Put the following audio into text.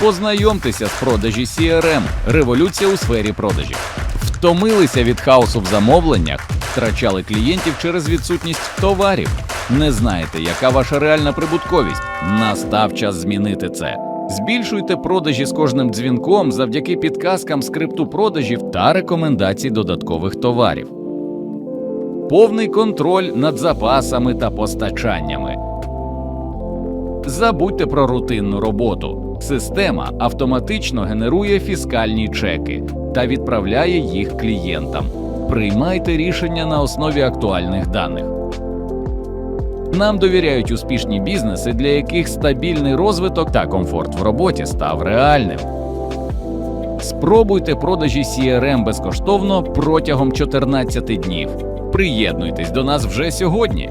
Познайомтеся з продажі CRM – революція у сфері продажів. Втомилися від хаосу в замовленнях, втрачали клієнтів через відсутність товарів. Не знаєте, яка ваша реальна прибутковість? Настав час змінити це. Збільшуйте продажі з кожним дзвінком завдяки підказкам скрипту продажів та рекомендацій додаткових товарів. Повний контроль над запасами та постачаннями. Забудьте про рутинну роботу. Система автоматично генерує фіскальні чеки та відправляє їх клієнтам. Приймайте рішення на основі актуальних даних. Нам довіряють успішні бізнеси, для яких стабільний розвиток та комфорт в роботі став реальним. Спробуйте продажі CRM безкоштовно протягом 14 днів. Приєднуйтесь до нас вже сьогодні.